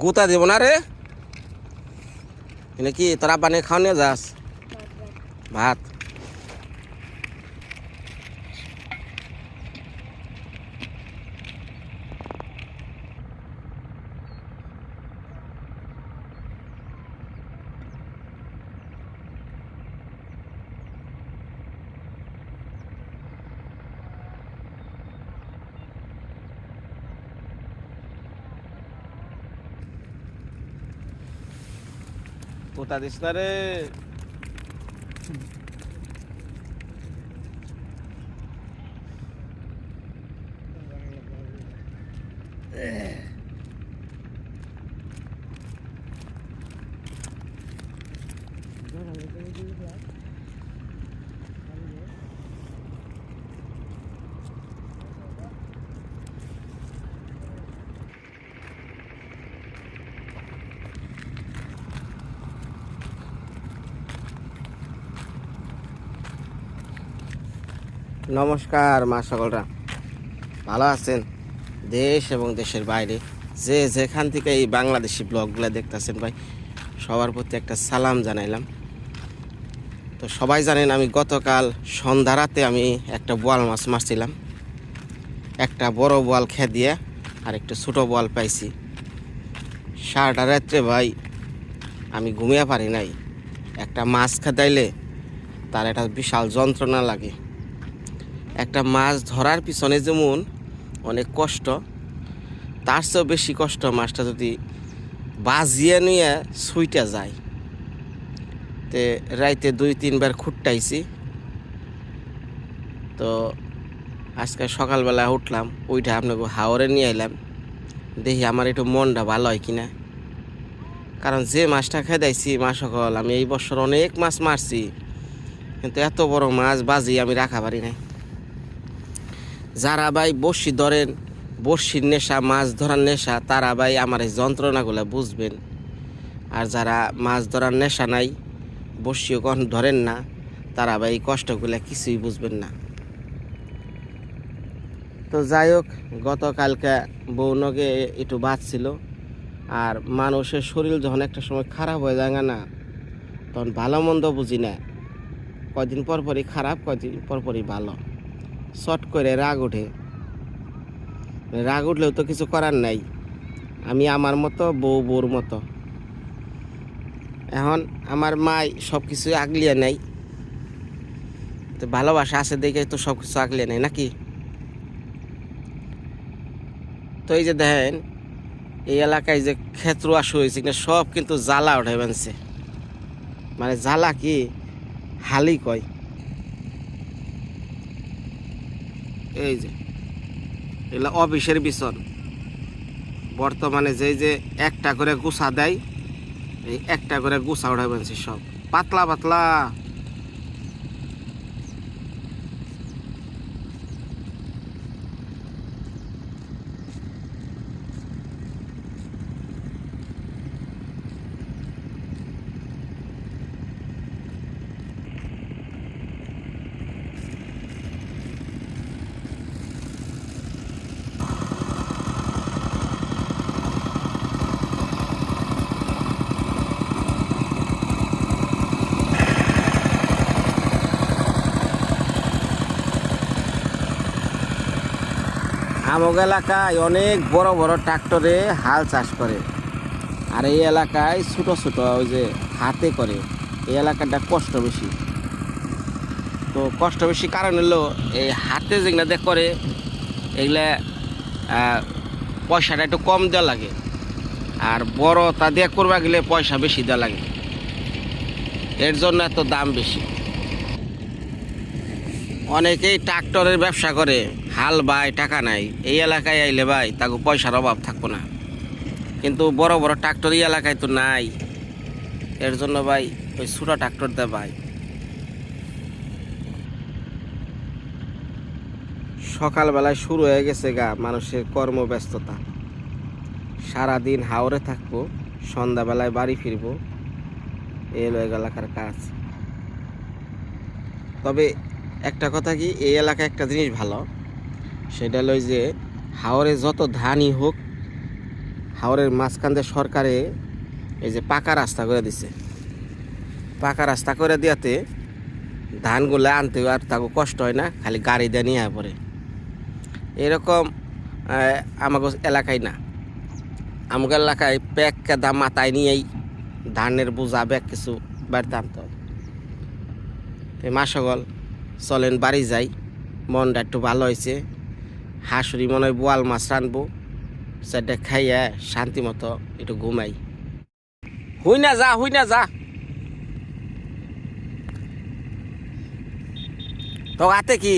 গুতা দেব না রে। এনে কি তোরা বানিয়ে খাওয়া নিয়ে যাস ভাত। গুতা দিস না রে নমস্কার, মা সকলরা। ভালো আছেন? দেশ এবং দেশের বাইরে যে যেখান থেকে এই বাংলাদেশি ব্লগগুলো দেখতেছেন ভাই, সবার প্রতি একটা সালাম জানাইলাম। তো সবাই জানেন আমি গতকাল সন্ধ্যা রাতে আমি একটা বোয়াল মাছ মারছিলাম। একটা বড় বোয়াল খেয়ে দিয়ে আর একটা ছোটো বোয়াল পাইছি। সারাটা রাত্রে ভাই আমি ঘুমিয়ে পারি নাই। একটা মাছ খেদাইলে তার একটা বিশাল যন্ত্রণা লাগে। একটা মাছ ধরার পিছনে যেমন অনেক কষ্ট, তার চেয়েও বেশি কষ্ট মাছটা যদি বাজিয়ে নিয়ে সুইটা যায়। তে রাইতে দুই, তিনবার খুঁটটাইছি। তো আজকে সকালবেলা উঠলাম ওইটা আপনাকে হাওড়ে নিয়ে এলাম দেখি আমার একটু মনটা ভালো হয় কিনা। কারণ যে মাছটা খেদাইছি মা সকল আমি এই বছর অনেক মাছ মারছি, কিন্তু এত বড় মাছ বাজি আমি রাখা পারি নাই। যারা ভাই বড়শি ধরেন, বড়শির নেশা, মাছ ধরার নেশা, তারা ভাই আমার এই যন্ত্রণাগুলো বুঝবেন। আর যারা মাছ ধরার নেশা নাই, বড়শিও কখন ধরেন না, তারা ভাই কষ্টগুলো কিছুই বুঝবেন না। তো যাই হোক, গতকালকে বৌনকে একটু বাঁচছিল আর মানুষের শরীর যখন একটা সময় খারাপ হয়ে যায় না, তখন ভালো মন্দ বুঝি না। কয়দিন পর পরই খারাপ, কয়দিন পরপরই ভালো। শর্ট করে রাগ ওঠে। রাগ উঠলেও তো কিছু করার নাই। আমি আমার মতো, বউ বউর মতো। এখন আমার মাই সব কিছু আগলিয়ে নেই তো ভালোবাসা আছে দেখে তো সব কিছু আগলিয়ে নেই নাকি? তো এই যে দেখেন, এই এলাকায় যে ক্ষেত্র আসু হয়েছে কিনা সব কিন্তু জ্বালা উঠে বানছে মানে জ্বালা কি? হালি কয়। এই যে, এগুলো অফিসের বিছন বর্তমানে যে যে একটা করে গুছা দেয়, এই একটা করে গুছা উঠাবেন সব। পাতলা পাতলা। আমগ এলাকায় অনেক বড় বড় ট্রাক্টরে হাল চাষ করে। আর এই এলাকায় ছোট ছোট ওই যে হাতে করে। এই এলাকাটা কষ্ট বেশি। তো কষ্ট বেশি কারণ হলো এই হাতে যেগুলা দেখ করে, এগুলা পয়সাটা একটু কম দেওয়া লাগে। আর বড় তা দিয়ে করবা গেলে পয়সা বেশি দেওয়া লাগে। এর জন্য এত দাম বেশি। অনেকেই ট্রাক্টরের ব্যবসা করে। হাল বাই টাকা নাই। এই এলাকায় আইলে ভাই তাকে পয়সার অভাব থাকব না। কিন্তু বড় বড় ট্রাক্টর এই এলাকায় তো নাই। এর জন্য ভাই, ওই ছোটো ট্রাক্টর দেয় ভাই। সকালবেলায় শুরু হয়ে গেছে গা মানুষের কর্মব্যস্ততা। সারাদিন হাওড়ে থাকব, সন্ধ্যাবেলায় বাড়ি ফিরবো। এই এলাকার কাজ। তবে একটা কথা কি, এই এলাকায় একটা জিনিস ভালো সেটা লই যে হাওরে যত ধানই হোক, হাওরের মাঝখান দিয়ে সরকারে এই যে পাকা রাস্তা করে দিছে। পাকা রাস্তা করে দিয়াতে ধানগুলো আনতে আর তাকে কষ্ট হয় না, খালি গাড়ি দিয়ে নিয়ে পড়ে এরকম আমাকে এলাকায় না। আমাকে এলাকায় প্যাক কেদা মাথায় নিয়েই ধানের বোঝা ব্যাগ কিছু বাড়িতে আনতে হয় তো মাসগল চলেন, বাড়ি যাই, মনটা একটু ভালো হয়েছে। হাঁসুরি মনে হয় বোয়াল মাছ রানবো। সেটা খাইয়া শান্তি মতো একটু ঘুমাই। হুই না যা, হুই না যা। তো হাতে কি?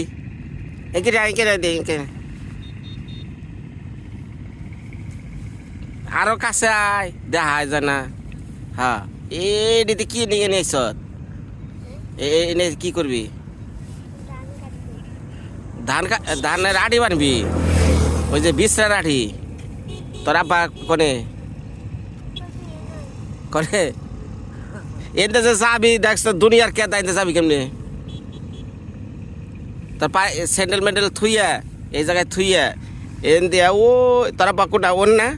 এঁকে এঁকে দে আরও কাছে আয় দেখায় জানা হ্যাঁ। এই দিদি কি নিয়ে নিয়েছ এনে কি করবি? ধান ধানের আড়ি বানবি। ওই যে বিশ্রার আড়ি। তোর আব্বা কোনে? করে এনতে যে যাবি, দেখছ দুনিয়ার কে দাইতে যাবি কেমনি? তোর পায়ে স্যান্ডেল ম্যান্ডেল থুইয়া, এই জায়গায় থুইয়া, এন দিয়া, ও, তোর আব্বা কোনটা ওন না?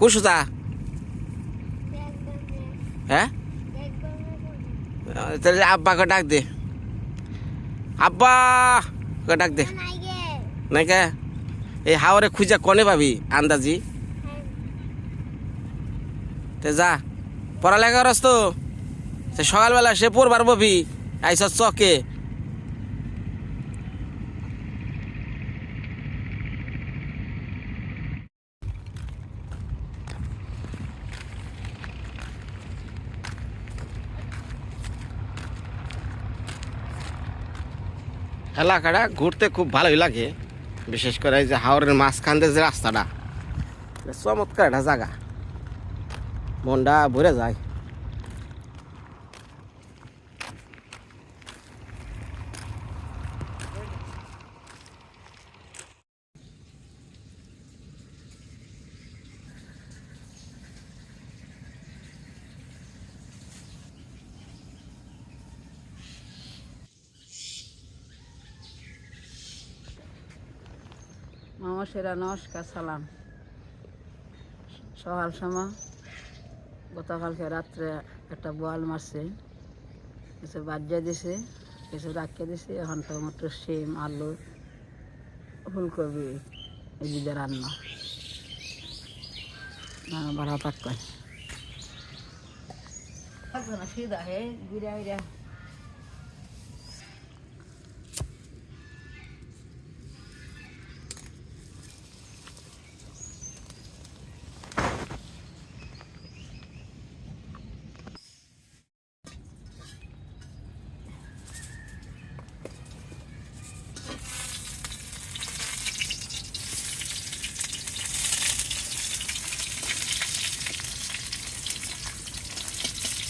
কুসুতা হ্যাঁ? তাহলে আব্বাকে ডাক দে। আব্বা ডাক দে। নাইকে? এই হাওরে খুঁজা কনে পাবি আন্দাজি? তে যা, পড়ালেখা করস তো। সকালবেলা সে পড়বার ববি আইসা চকে। এলাকাটা ঘুরতে খুব ভালোই লাগে। বিশেষ করে এই যে হাওড়ের মাঝখান দিয়ে যে রাস্তাটা চমৎকার একটা জায়গা। মনটা ভরে যায়। নমস্কার নমস্কার, সালাম। সকাল সময়, গতকালকে রাত্রে একটা বোয়াল মারছে কিছু বাজ্যা দিছে কিছু রাখিয়ে দিছে, এখন টমেটো সিম আলু, ফুলকপি এদিকে রান্না। ভাড়া করে সিধা, হে ঘুরে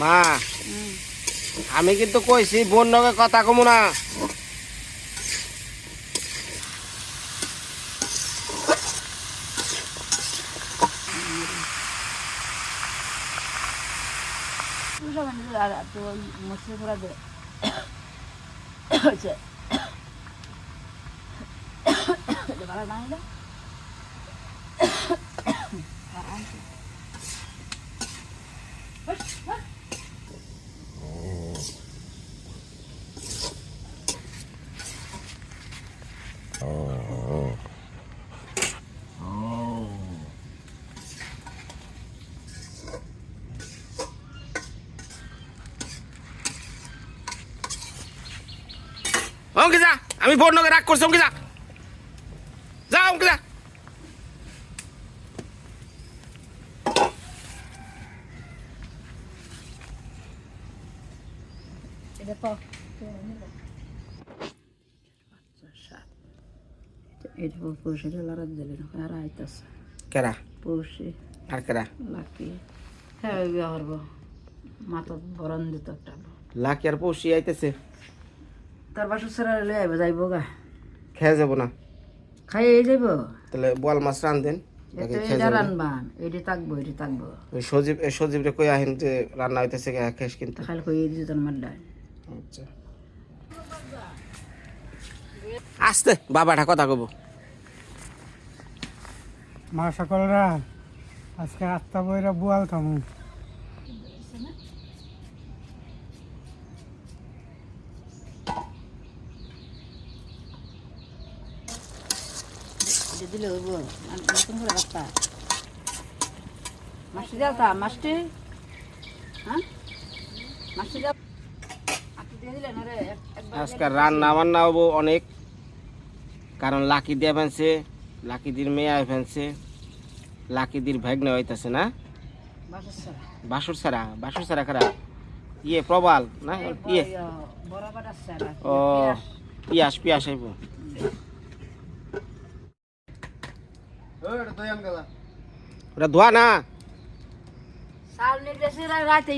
মা আমি কিন্তু কইছি বোন নগে কথা কমু না। মশলা করা দে। ভালো না আমি নগে রাগ করছি অঙ্কে যা যা অঙ্কে যা এটা পৌষে লড়াত দিলেন আর আইতাছে কেরা পৌষে আর কেরা লাকি হ্যাঁ ওই করব মাথা বরণ দিত একটা লাকি আর পৌষি আইতেছে তার বাসা ছেড়ে লই আইব যাইব গা খেয়ে যাব না খাইয়ে যাইব তাহলে মাছ রান্ধেন সজীব রে কই আহেন যে রান্না হইতেছে খেস কিন্তু খালি কই দিত তোমার ডাল আস্তে বাবাটা কথা কব। মা সকলরা আজকে আত্মা বইরা বুয়াল খামু দিলে হইব নতুন করে দাও তা মাছটি হ্যাঁ? মাছটি দাও আপনি দিয়ে দিলেন আরে এক- একবার আজকে রান্না বান্না হব অনেক। কারণ লাকি দিয়ে ফেলছে লাকিদির মেয়ে আয় ফেলছে। লাকিদির ভাগ্নে হইতাছে না? বাসুর ছাড়া। বাসুর ছাড়া? খারা ইয়ে প্রবাল না? ইয়ে? ও পিয়াস পিয়াস আইব। ওটা ধোয়া না? রাতে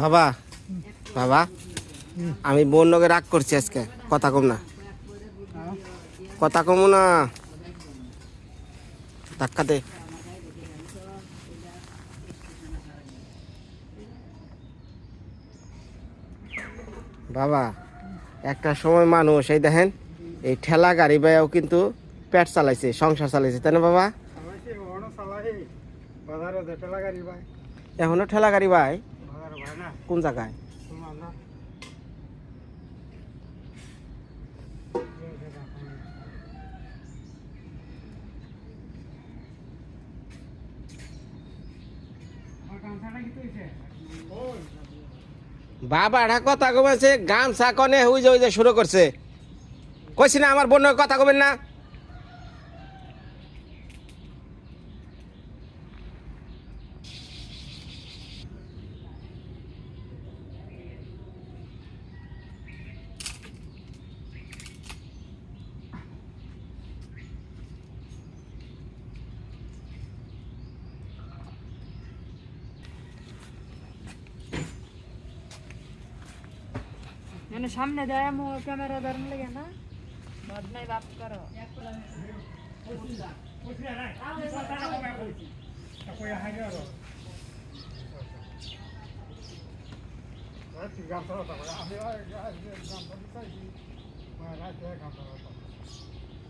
বাবা বাবা আমি বোন নগে রাগ করছি আজকে কথা কম না। কথা কম না। ধাক্কাতে বাবা একটা সময় মানুষ এই দেখেন এই ঠেলা গাড়ি বাইয়াও কিন্তু পেট চালাইছে সংসার চালাইছে তাই না বাবা? এখনও ঠেলা গাড়ি ভাই কোন জায়গায়? না? বাবাটা কথা কমেছে গামছা কনে হুই যে শুরু করছে। কইছি না আমার বোনের কথা কবেন না মানে সামনে দেয় মো ক্যামেরা ধরন লাগে না। বদনাই বাপ করো।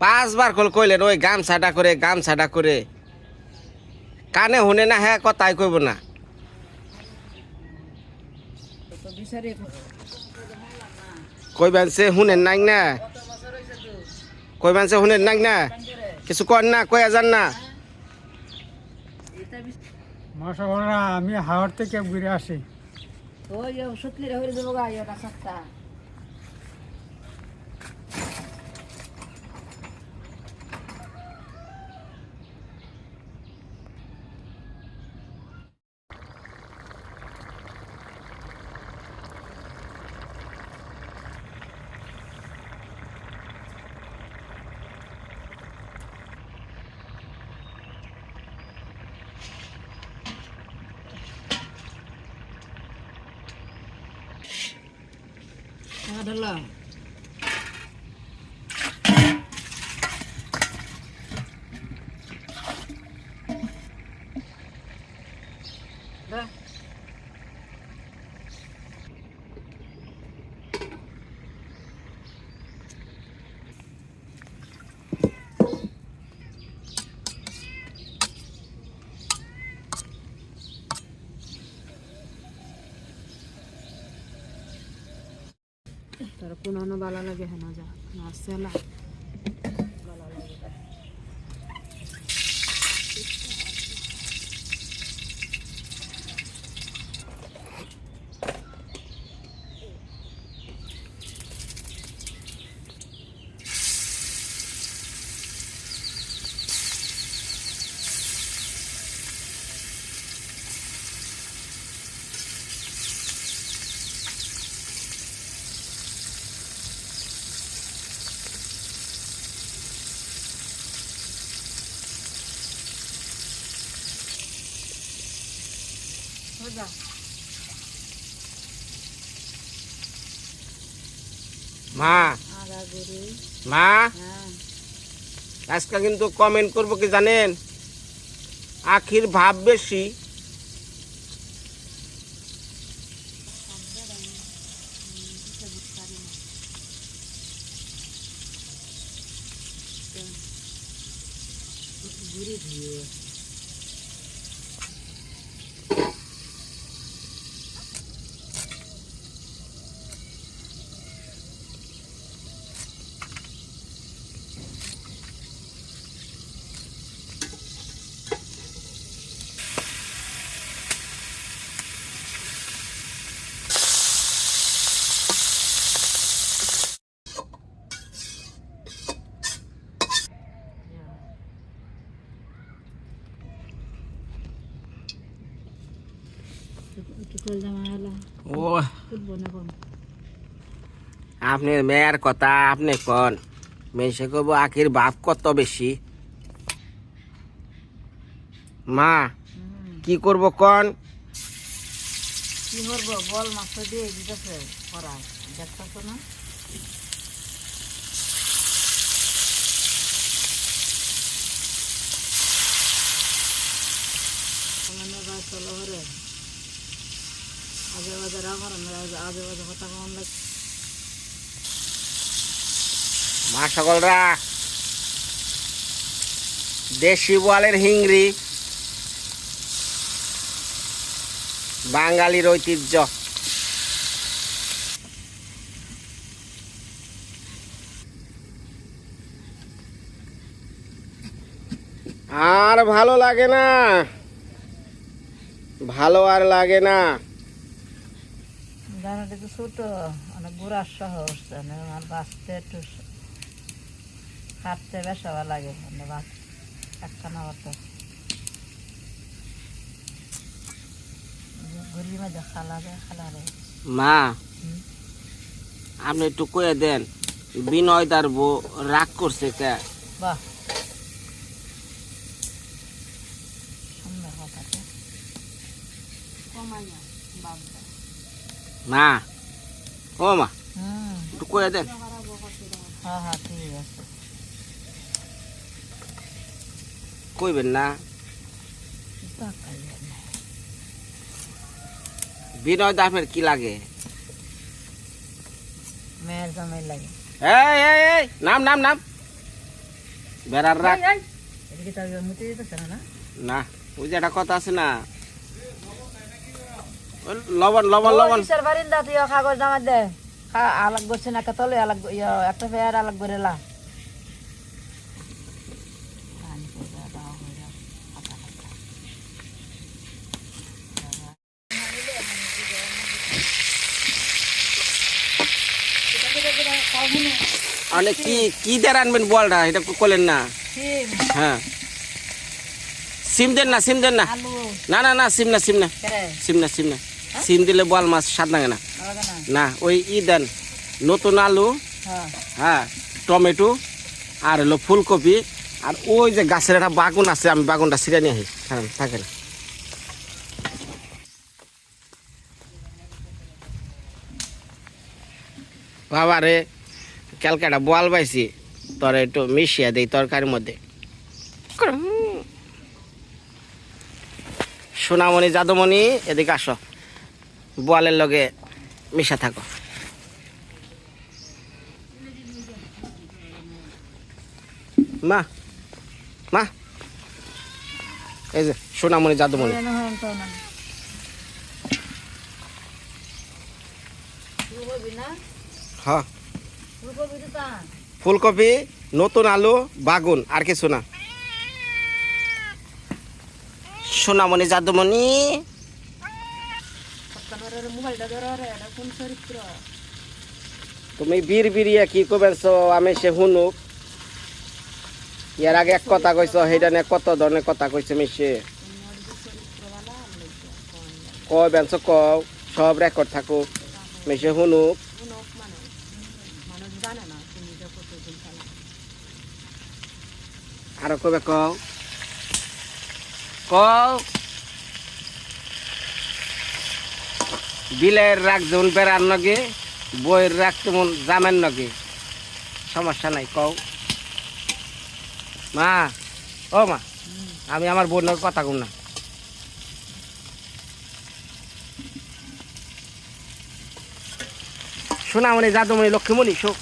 পাঁচবার কল কইলেন ওই গামছাটা করে গামছাটা করে। কানে শুনে না হ্যাঁ কথাই কইব না। বিচারে কইবেন সে শুনেন নাই না? কইবেন সে শুনেন নাই না? কিছু কর না কয়ে যান না? আমি হাওড় থেকে ঘুরে আসি। ওই সত্যি রে কোনো ভালো লাগে হেন যা না মা। মা। হ্যাঁ আজকে কিন্তু কমেন্ট করব কি জানেন? আখির ভাব বেশি ঘুরে দিয়ে টুকল জামা এলা ও। আপনি মেয়ের কথা আপনি কন? মেয়ে কব আখির ভাব কত বেশি? মা কি করব কন? কি করব? বল মাছ দিয়ে দিতেছে দেখতেছ না? চলো ঘরে। আজে বাজে রাখার আজে বাজে কথা কেমন লাগে মা সকলরা, দেশি বোয়ালের হিংড়ি, বাঙালির ঐতিহ্য। আর ভালো লাগে না, ভালো আর লাগে না। জানাটা ছোট অনেক ঘোরার সহজ আমার বাঁচতে একটু বেশ ভালো লাগে মানে বাঁচ একখানা ঘুরি মাঝে মা আপনি একটু কয়ে দেন বিনয় তার বউ রাগ করছে কে? বাহ। সুন্দর কথাটা কমাই বাবা মা ও মা হুম একটু কয়ে দেন হ্যাঁ হ্যাঁ ঠিক আছে কইবেন না তাকাই না। বিনয় দা আপনার কি লাগে মেয়ের জামাই লাগে এই এই এই নাম নাম নাম বেড়ার রাগ এদিকে তার মুতে দিতেছে না না না ওই যে একটা কথা আছে না ওই লবণ লবণ লবণ কিসের বারিন্দা তুই কাগজ জামা দে খা- আলাগ করছে না একটা তলে আলাগ ইয়া, একটা ফেয়ার আলাগ করে লা অনেক কি কি দিয়ে আনবেন বলটা এটা করলেন না সিম হ্যাঁ সিম দেন না সিম দেন না আলু না না না সিম না সিম না কেরে সিম না সিম না সিম দিলে বল মাছ স্বাদ লাগে না। না? না ওই ই দেন নতুন আলু হ্যাঁ। হ্যাঁ টমেটো আর হলো ফুলকপি আর ওই যে গাছের একটা বাগুন আছে আমি বাগুনটা ছিঁড়ে নিয়ে আসি। হ্যাঁ থাকেন। বাবা রে কালকে একটা বল পাইছি তোর একটু মিশিয়ে দেই তরকারির মধ্যে। সোনামণি যাদমণি এদিকে আসো। বোয়ালের লগে মিশা থাকো। মা মা। এই যে, সোনামণি যাদুমণি হয়। ফুলকপি, নতুন আলু, বাগুন, আর কিছু না। সোনামণি, জাদুমণি। তুমি বীর বিরিয়া কি কবেছ আমি সে শুনুক ইয়ার আগে এক কথা কইছ সেইটা নিয়ে কত ধরনের কথা কইছে মিশে বেঞ্চ কও সব রেকর্ড থাকুক মিশে শুনুক না আরও কবে কও কও বিলের রাগ যেমন বেড়ার নগে, বইয়ের রাগ তেমন জামের নগে। সমস্যা নাই, কও। মা, ও মা, আমি আমার বোনের কথা কম না। সোনামণি যাদুমণি লক্ষ্মীমণি শোক